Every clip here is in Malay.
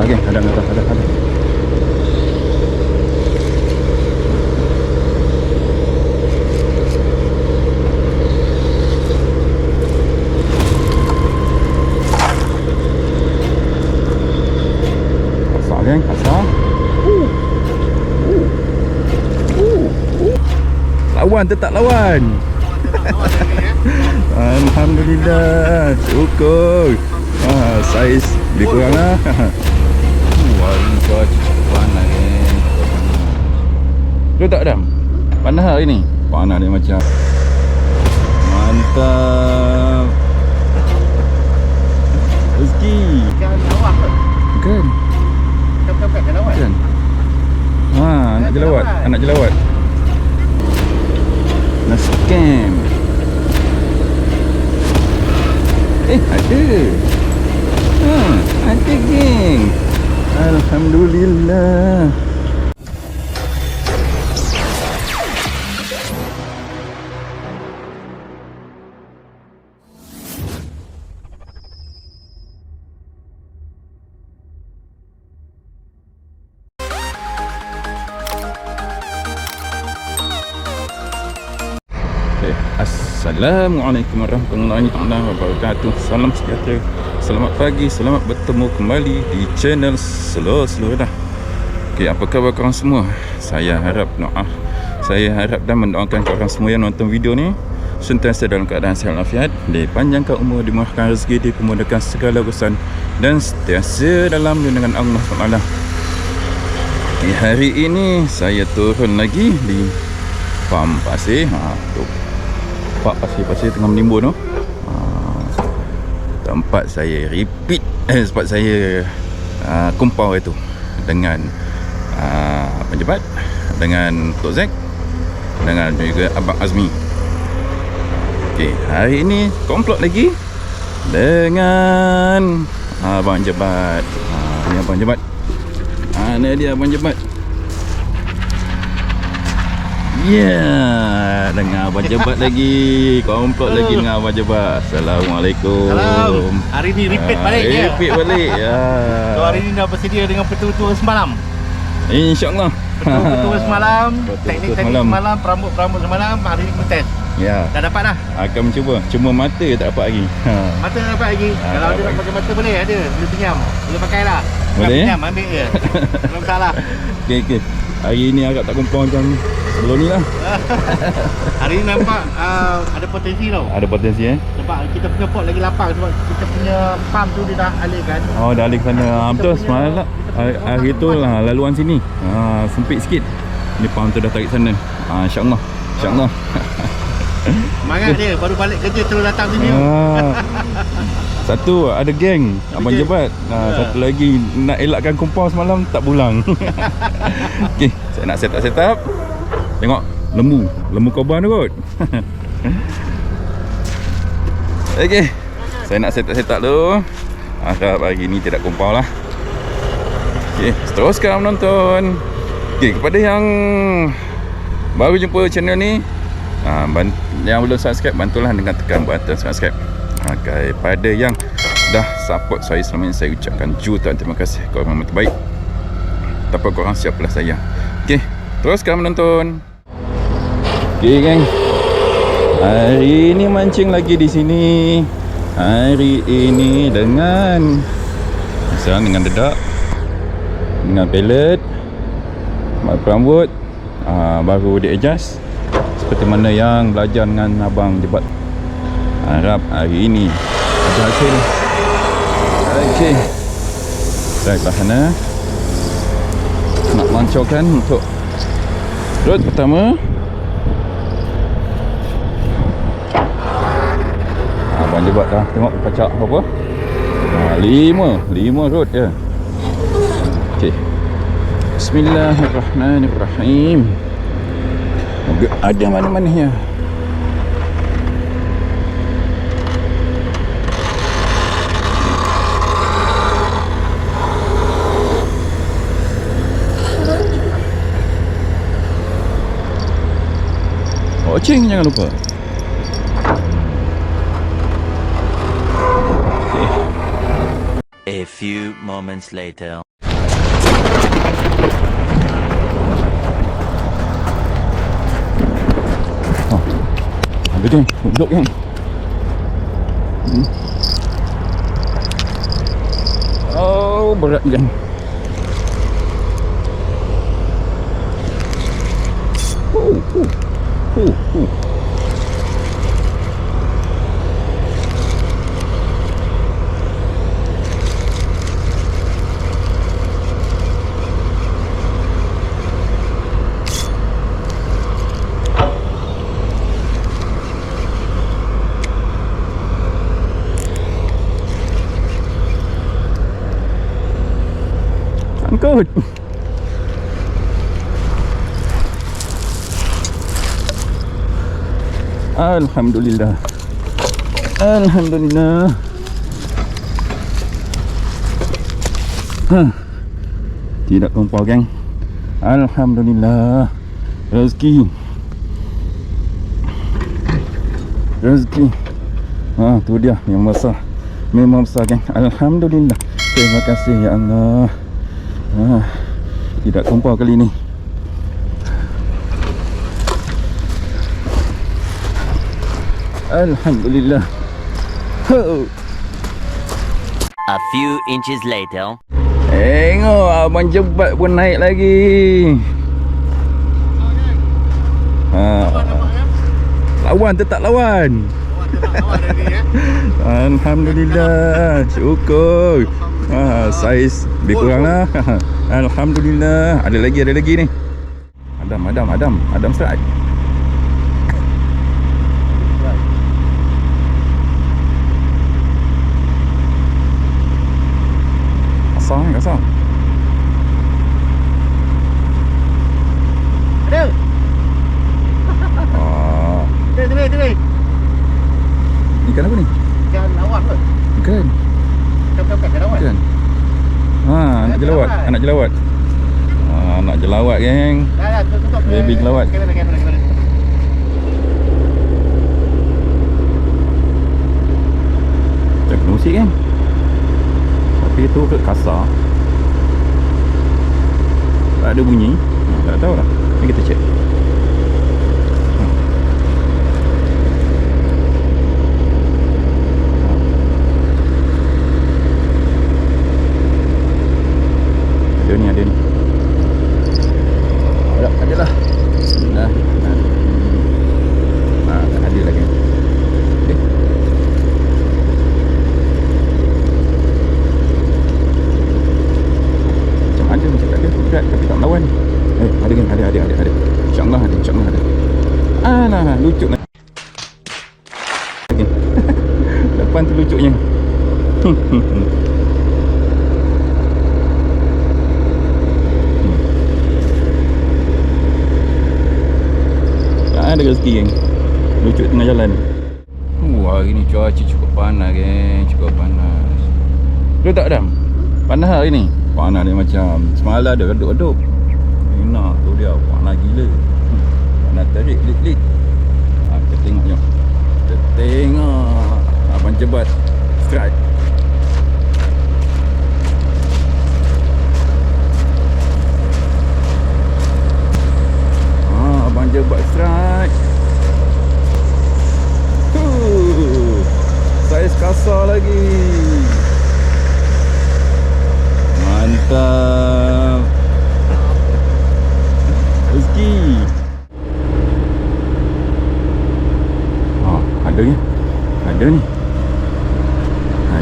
Ada geng, ada ada ada ada. Lawan tetap lawan. Alhamdulillah. Syukur. Ah, saiz lebih kurang lah. Wah, ini kau panas ni. Lu tak Adam? Panas hari ni? Panas dia macam. Mantap. Rezeki. Ikan? Bukan. Bukan bukan bukan ikan awak. Bukan. Ha, anak jelawat. Anak jelawat. Nak scam. Eh, ada. Ha, ada geng. Alhamdulillah. Okay. Assalamualaikum warahmatullahi wabarakatuh. Salam sejahtera. Selamat pagi, selamat bertemu kembali di channel Slow Slow dah. Okay, apa khabar korang semua? Saya harap doa saya harap dan mendoakan korang semua yang nonton video ni sentiasa dalam keadaan sihat walafiat, dipanjangkan umur, dimurahkan rezeki, dimudahkan segala urusan dan sentiasa dalam lindungan Allah SWT. Di hari ini saya turun lagi di Pam Pasir. Ha, tu Pak pasir-pasir tengah menimbun tu. Ha, tempat saya repeat eh, tempat saya uh, kumpau itu dengan uh, penjabat dengan Tok Zack dengan juga Abang Azmi. Okey, hari ini komplot lagi dengan Abang Jebat. Ha, ni Abang Jebat. Ni dia Abang Jebat. Ya, yeah, dengan Abang Jebat lagi. Komplot lagi dengan Abang Jebat. Assalamualaikum. Salam. Hari ni repeat Ah, balik ya. Repeat balik. Ya. So hari ni dah bersedia dengan petua-petua semalam. InsyaAllah. Petua-petua semalam, teknik-teknik semalam. semalam, perambut-perambut semalam, hari ni test. Ya. Dah dapat dah. Akan mencuba. Cuma mata tak dapat lagi. Ha. Mata dah dapat lagi. Ah, Kalau dia nak pakai mata boleh ada. Boleh pinjam. Boleh pakai lah. Bukan Boleh, eh? pinjam, ambil je. Belum salah. Okey, okey. Hari ni agak tak kumpul macam sebelum ni lah. Hari ni nampak uh, ada potensi tau. Ada potensi eh. Sebab kita punya pot lagi lapang sebab kita punya pump tu dia dah alihkan. Oh, dah alih ke sana. Ah, betul, semalam lah. Hari, hari tu lah laluan sini. Ha, sempit sikit. Ni pam tu dah tarik sana. Ha, InsyaAllah. InsyaAllah. Semangat dia baru balik kerja terus datang sini. Ah. Satu ada geng. Abang geng. Jebat. Ha, Ya. Satu lagi Nak elakkan kumpau semalam Tak pulang. Okey Saya nak set up set up. Tengok Lembu. Lembu korban tu kot. Okey Saya nak set up set up dulu Harap hari ni tidak kumpau lah. Okey Seteruskan menonton. Okey kepada yang Baru jumpa channel ni ha, Yang belum subscribe Bantulah dengan tekan button subscribe Okay, pada yang dah support saya selama ini saya ucapkan jutaan terima kasih korang memang terbaik. Tanpa korang siapalah saya. Okey, teruskan menonton. Okey, geng. Hari ini mancing lagi di sini. Hari ini dengan misalnya dengan dedak dengan pellet mat rambut uh, baru di adjust seperti mana yang belajar dengan abang jebat. Harap hari ini ada hasil. Okey. Saya ke sana Nak lancarkan untuk Rot pertama. Abang jebat dah Tengok pacak berapa ha, Lima. Lima rot je Okey. Bismillahirrahmanirrahim ada mana-mana ya Oceng jangan lupa A few moments later. Ada geng, duduk geng. Hmm. Oh, berat geng. Angkut. Alhamdulillah. Alhamdulillah. Ha. Tidak kompor geng. Alhamdulillah. Rezeki. Rezeki. Ha, tu dia yang besar. Memang besar geng. Alhamdulillah. Terima kasih ya Allah. Ha, tidak kompor kali ni. Alhamdulillah. Ho. A few inches later. Tengok abang jebat pun naik lagi. Ha. Lawan tetap lawan. Alhamdulillah. Syukur. Ha, saiz lebih kurang lah. Alhamdulillah. Ada lagi, ada lagi ni. Adam, Adam, Adam. Adam strike. Kasar ni, kasar. Ada. Ah, Tengok, tengok, tengok. ikan apa ni? Ikan lawan ke? Ikan. Bukan, bukan, ikan lawan. Ikan. Ha, anak jelawat. jelawat. Anak jelawat. Ha, anak jelawat, geng. Dah, dah, tutup, tutup. Baby jelawat. Kamera, kamera, kamera. Cek musik kan? Tapi tu ke kasar. Tak ada bunyi. Ha, Tak tahu lah. Ni kita cek Ha. Ada ni ada ni Ada ada lah Dah Ha, tak ada lagi Okay Macam ada macam tak ada Berat tapi tak melawan Eh ada kan ada ada ada ada InsyaAllah ada InsyaAllah ada Alah lucu nak okay. Lucunya Tak ada rezeki geng. Lucu tengah jalan. Wah hari ni cuaca cukup panas geng. Cukup panas. Betul tak Adam? Panas hari ni? Panas dia macam Semalam dia redup-redup Enak tu dia Panas gila. Panas terik lit-lit. Ha, Kita tengok jom. Kita tengok. Abang jebat trein.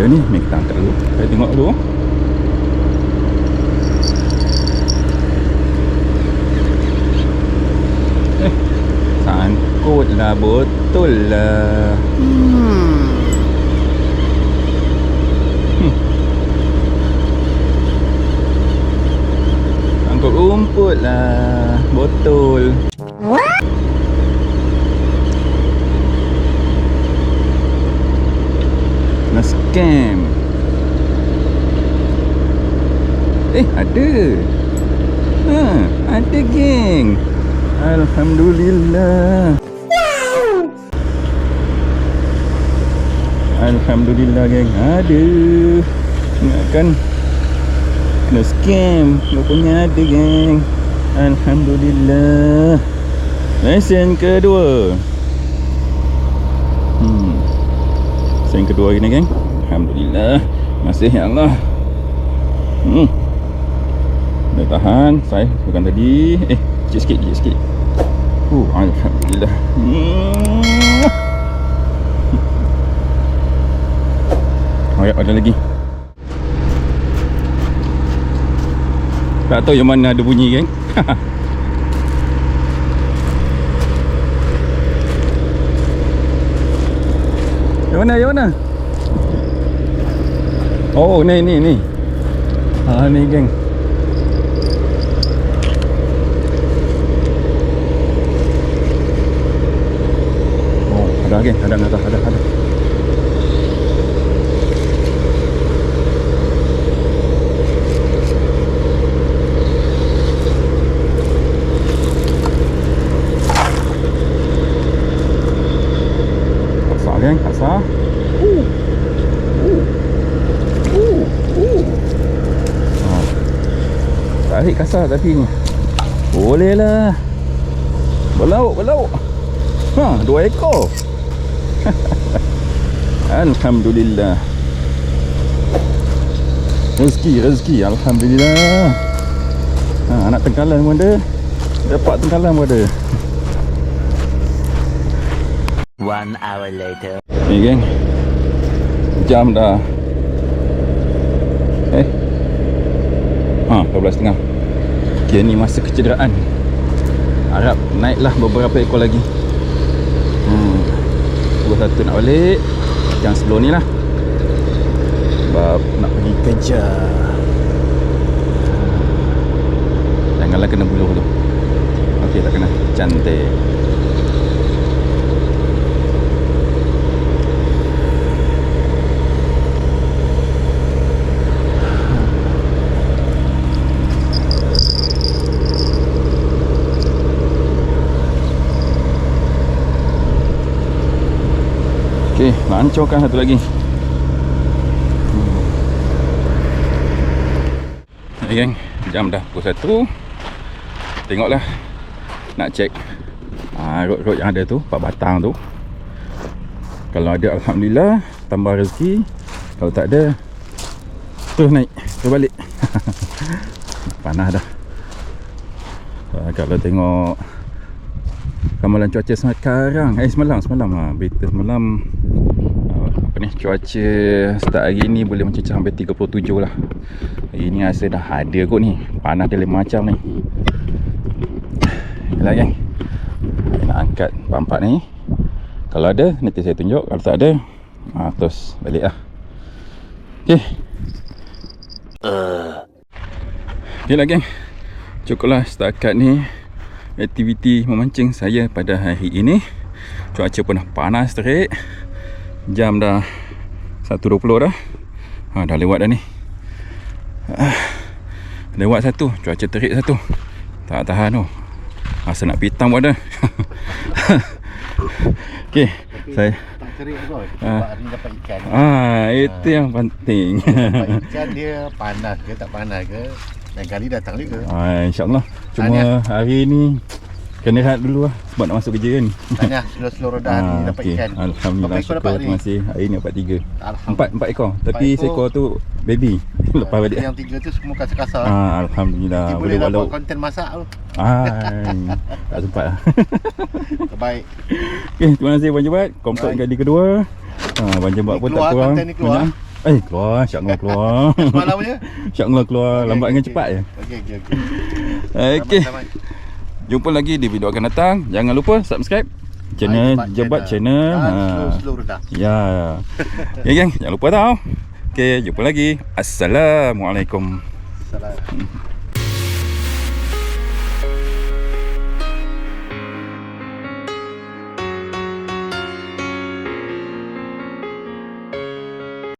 Ada ni Ni kita angkat dulu. Saya tengok dulu. Eh Sangkut lah Betul lah. Hmm. Angkut rumput lah. Botol Scam Eh ada. Ha ada geng Alhamdulillah. Alhamdulillah geng Ada. Ingatkan Kena scam. Rupanya ada geng Alhamdulillah. Lesen kedua. Hmm. Sen kedua ni geng. Alhamdulillah. Masih ya Allah. Hmm. Dah tahan. Saya bukan tadi. Eh, sikit sikit, sikit sikit. Uh, Alhamdulillah. Hmm. Oh ya, ada lagi. Tak tahu yang mana ada bunyi geng. yang mana, yang mana? Oh, ni ni ni. Ah ni geng. Oh, ada geng, ada ada ada ada. Kasar geng, kasar. Uh. Uh. Uh. Uh. Ah. Tarik kasar tapi ni. Boleh lah. Berlauk, berlauk. Ha, dua ekor. Alhamdulillah. Rezeki, rezeki. Alhamdulillah. Ha, anak tengkalan pun ada. Dapat tengkalan pun ada. One hour later. Ni geng Jam dah Eh Ha 12.30 Okay ni masa kecederaan. Harap naiklah beberapa ekor lagi. Hmm. Satu nak balik. Yang sebelum ni lah. Sebab nak pergi kerja. Janganlah kena buluh tu. Okey tak kena. Cantik Okey, nak hancurkan satu lagi. Hey geng, jam dah pukul 1. Tengoklah nak cek ah rod-rod yang ada tu, empat batang tu. Kalau ada alhamdulillah, tambah rezeki. Kalau tak ada terus naik, terus balik. Panas dah. Ah, kalau tengok Ramalan cuaca sekarang Eh semalam Semalam lah. Berita semalam uh, Apa ni Cuaca Start hari ni Boleh mencecah sampai 37 lah. Hari ni rasa dah ada kot ni. Panas dia lain macam ni. Yalah kan Nak angkat Pampak ni. Kalau ada Nanti saya tunjuk. Kalau tak ada uh, Terus balik lah. Okay Uh. Okay lah geng. Cukuplah setakat ni Aktiviti memancing saya pada hari ini Cuaca pun dah panas terik Jam dah 1.20 dah ha, Dah lewat dah ni ah, Lewat satu Cuaca terik satu Tak tahan tu Rasa nak pitam pun ada Okay Tapi Saya kot. Ah. Sebab hari dapat ikan. Ah, Itu yang penting Dapat ikan dia panas ke tak panas ke. Dan kali datang juga. ah, InsyaAllah Cuma hari ni Kena rehat dulu lah Sebab nak masuk kerja kan Tanya slow-slow roda hari ni Ah, dapat okey. ikan. Alhamdulillah Berapa ekor dapat ni? terima kasih. Hari ni dapat tiga. Empat empat ekor. Tapi Empat ekor. seekor tu baby. Lepas balik. Yang tiga tu semua kasar-kasar. Ah alhamdulillah Nanti boleh dapat konten masak tu. Ah tak sempat lah. Baik. Okey, terima kasih Abang Jebat. Kompak Baik. kali kedua. Ah Abang Jebat pun tak keluar, kurang. konten ni keluar. Banyak. Eh keluar, insya-Allah keluar. Semalam punya. insya-Allah keluar lambat dengan cepat je. Okey, okey, okey. Okey. Jumpa lagi di video akan datang. Jangan lupa subscribe channel Jebat channel. Ah, Ha. Ya. Ya geng, jangan lupa tau. Okey, jumpa lagi. Assalamualaikum. Salam.